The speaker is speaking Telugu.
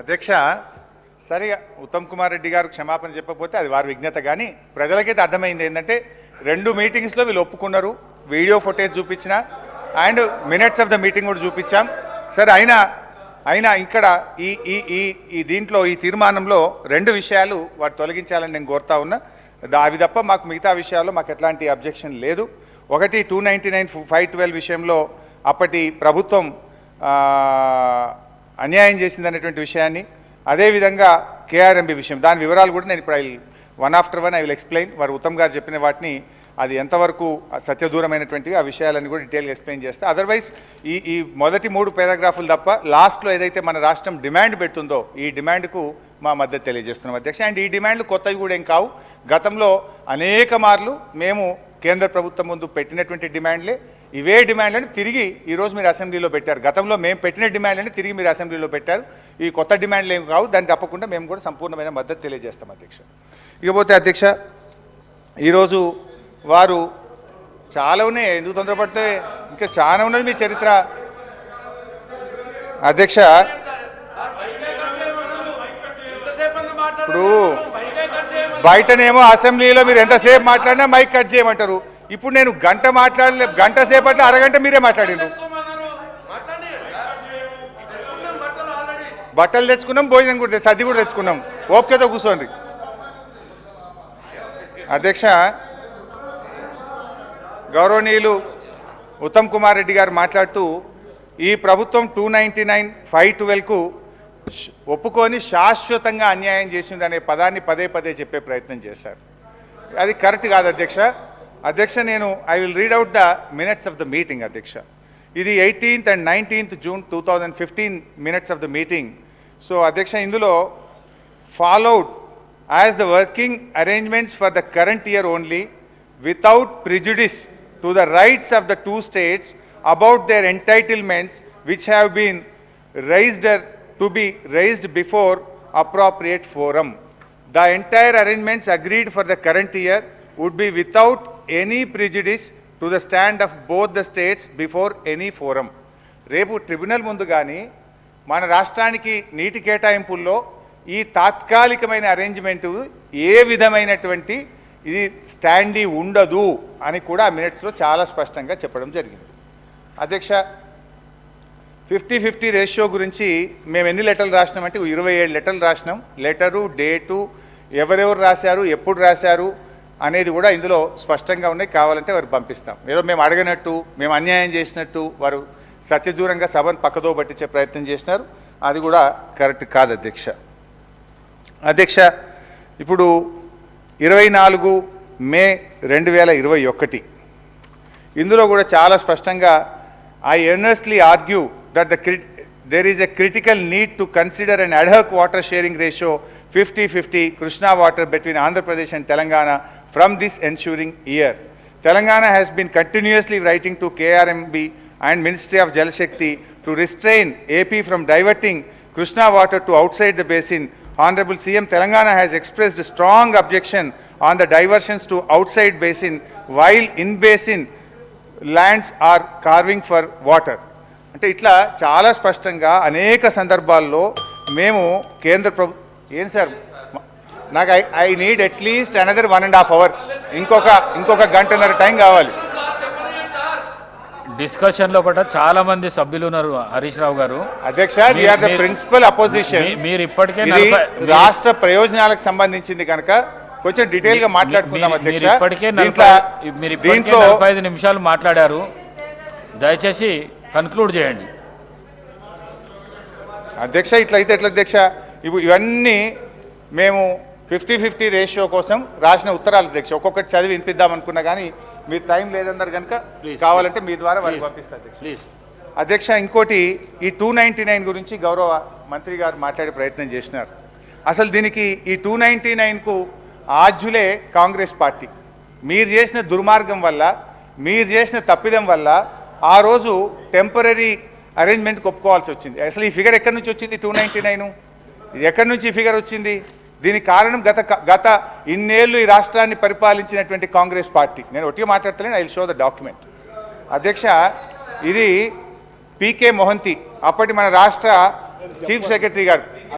అధ్యక్ష సరిగా ఉత్తమ్ కుమార్ రెడ్డి గారు క్షమాపణ చెప్పకపోతే అది వారి విజ్ఞత కానీ ప్రజలకైతే అర్థమైంది ఏంటంటే రెండు మీటింగ్స్లో వీళ్ళు ఒప్పుకున్నారు. వీడియో ఫుటేజ్ చూపించిన and minutes of the meeting కూడా చూపించాం. సరే అయినా అయినా ఇక్కడ ఈ ఈ ఈ ఈ దీంట్లో ఈ తీర్మానంలో రెండు విషయాలు వారు తొలగించాలని నేను కోరుతా ఉన్నా. అవి తప్ప మాకు మిగతా విషయాల్లో మాకు ఎట్లాంటి అబ్జెక్షన్ లేదు. ఒకటి two ninety nine five twelve విషయంలో అప్పటి ప్రభుత్వం అన్యాయం చేసిందనేటువంటి విషయాన్ని అదేవిధంగా కేఆర్ఎంబి విషయం. దాని వివరాలు కూడా నేను ఇప్పుడు I one after one I will explain వారు ఉత్తమ్ గారు చెప్పిన వాటిని అది ఎంతవరకు సత్యదూరమైనటువంటివి ఆ విషయాలన్నీ కూడా డీటెయిల్గా ఎక్స్ప్లెయిన్ చేస్తే. అదర్వైజ్ ఈ ఈ మొదటి మూడు పారాగ్రాఫులు తప్ప లాస్ట్లో ఏదైతే మన రాష్ట్రం డిమాండ్ పెడుతుందో ఈ డిమాండ్కు మా మద్దతు తెలియజేస్తున్నాం అధ్యక్ష. అండ్ ఈ డిమాండ్లు కొత్తవి కూడా ఏం కావు. గతంలో అనేక మార్లు మేము కేంద్ర ప్రభుత్వం ముందు పెట్టినటువంటి డిమాండ్లే ఇవే డిమాండ్లను తిరిగి ఈరోజు మీరు అసెంబ్లీలో పెట్టారు. గతంలో మేము పెట్టిన డిమాండ్లను తిరిగి మీరు అసెంబ్లీలో పెట్టారు. ఈ కొత్త డిమాండ్లు ఏమి కావు. దాన్ని తప్పకుండా మేము కూడా సంపూర్ణమైన మద్దతు తెలియజేస్తాం అధ్యక్ష. ఇకపోతే అధ్యక్ష ఈరోజు వారు చాలా ఉన్నాయి. ఎందుకు తొందరపడితే ఇంకా చాలా ఉన్నది మీ చరిత్ర. అధ్యక్ష ఇప్పుడు బయటనేమో అసెంబ్లీలో మీరు ఎంతసేపు మాట్లాడినా మైక్ కట్ చేయమంటారు. ఇప్పుడు నేను గంట మాట్లాడలే గంట సేపట్లో అరగంట మీరే మాట్లాడిండ్రు బట్టలు తెచ్చుకున్నాం భోజనం కూడా తెచ్చు- సర్ది కూడా తెచ్చుకున్నాం. ఓపికతో కూర్చోండి. అధ్యక్ష గౌరవనీయులు ఉత్తమ్ కుమార్ రెడ్డి గారు మాట్లాడుతూ ఈ ప్రభుత్వం టూ నైంటీ నైన్ ఫైవ్ ట్వెల్వ్కు ఒప్పుకొని శాశ్వతంగా అన్యాయం చేసింది అనే పదాన్ని పదే పదే చెప్పే ప్రయత్నం చేశారు. అది కరెక్ట్ కాదు అధ్యక్ష. అధ్యక్ష నేను I will read out the minutes of the meeting అధ్యక్ష ఇది eighteenth and nineteenth June two thousand fifteen minutes of the meeting so అధ్యక్ష ఇందులో followed as the working arrangements for the current year only without prejudice to the rights of the two states about their entitlements which have been raised er- to be raised before appropriate forum. The entire arrangements agreed for the current year would be without any prejudice to the stand of both the states before any forum రేపు ట్రిబ్యునల్ ముందు కానీ మన రాష్ట్రానికి నీటి కేటాయింపుల్లో ఈ తాత్కాలికమైన అరేంజ్మెంటు ఏ విధమైనటువంటి ఇది స్టాండీ ఉండదు అని కూడా ఆ మినిట్స్లో చాలా స్పష్టంగా చెప్పడం జరిగింది. అధ్యక్ష ఫిఫ్టీ ఫిఫ్టీ రేషియో గురించి మేము ఎన్ని లెటర్లు రాసినామంటే ఇరవై ఏడు లెటర్లు రాసినాం. లెటరు డేటు ఎవరెవరు రాశారు ఎప్పుడు రాశారు అనేది కూడా ఇందులో స్పష్టంగా ఉన్నాయి. కావాలంటే వారు పంపిస్తాం. ఏదో మేము అడగనట్టు మేము అన్యాయం చేసినట్టు వారు సత్యదూరంగా సభను పక్కదో పట్టించే ప్రయత్నం చేసినారు. అది కూడా కరెక్ట్ కాదు అధ్యక్ష. అధ్యక్ష ఇప్పుడు ఇరవై నాలుగు మే రెండు వేల ఇరవై ఒకటి. ఇందులో కూడా చాలా స్పష్టంగా I earnestly argue that the crit there is a critical need to consider and ad hoc water sharing ratio fifty fifty Krishna water between Andhra Pradesh and Telangana from this ensuring year Telangana has been continuously writing to KRMB and ministry of Jal Shakti to restrain AP from diverting Krishna water to outside the basin honourable CM Telangana has expressed strong objection on the diversions to outside basin while in basin lands are carving for water అంటే ఇట్లా చాలా స్పష్టంగా అనేక సందర్భాల్లో మేము కేంద్ర ప్రభు ఏం సార్? నాకు I I need at least another one and half hour ఇంకొక ఇంకొక గంటన్నర టైం కావాలి. డిస్కషన్లో పట చాలా మంది సభ్యులు ఉన్నారు హరీష్ రావు గారు. అధ్యక్ష వీఆర్ ద ప్రిన్సిపల్ అపోజిషన్ మీరు ఇప్పటికే రాష్ట్ర ప్రయోజనాలకు సంబంధించింది కనుక కొంచెం డీటెయిల్గా మాట్లాడుకుందాం అధ్యక్ష. ఇప్పటికే మీరు దీంట్లో నలభై ఐదు నిమిషాలు మాట్లాడారు. దయచేసి కన్క్లూడ్ చేయండి. అధ్యక్ష ఇట్లయితే ఎట్లా అధ్యక్ష? ఇవన్నీ మేము ఫిఫ్టీ ఫిఫ్టీ రేషియో కోసం రాసిన ఉత్తరాలు అధ్యక్ష ఒక్కొక్కటి చదివి వినిపిద్దాం అనుకున్నా కానీ మీరు టైం లేదన్నారు కనుక. కావాలంటే మీ ద్వారా వారికి Please. పంపిస్తా అధ్యక్ష అధ్యక్ష ఇంకోటి ఈ టూ నైంటీ నైన్ గురించి గౌరవ మంత్రి గారు మాట్లాడే ప్రయత్నం చేసినారు. అసలు దీనికి ఈ టూ నైంటీ నైన్కు ఆద్యులే కాంగ్రెస్ పార్టీ. మీరు చేసిన దుర్మార్గం వల్ల మీరు చేసిన తప్పిదం వల్ల ఆ రోజు టెంపరీ అరేంజ్మెంట్కి ఒప్పుకోవాల్సి వచ్చింది. అసలు ఈ ఫిగర్ ఎక్కడి నుంచి వచ్చింది టూ నైంటీ నైన్? ఇది ఎక్కడి నుంచి ఈ ఫిగర్ వచ్చింది? దీనికి కారణం గత గత ఇన్నేళ్ళు ఈ రాష్ట్రాన్ని పరిపాలించినటువంటి కాంగ్రెస్ పార్టీ. నేను ఒట్టిగా మాట్లాడతలేను ఐ షో ద డాక్యుమెంట్. అధ్యక్ష ఇది పీకే మొహంతి అప్పటి మన రాష్ట్ర చీఫ్ సెక్రటరీ గారు.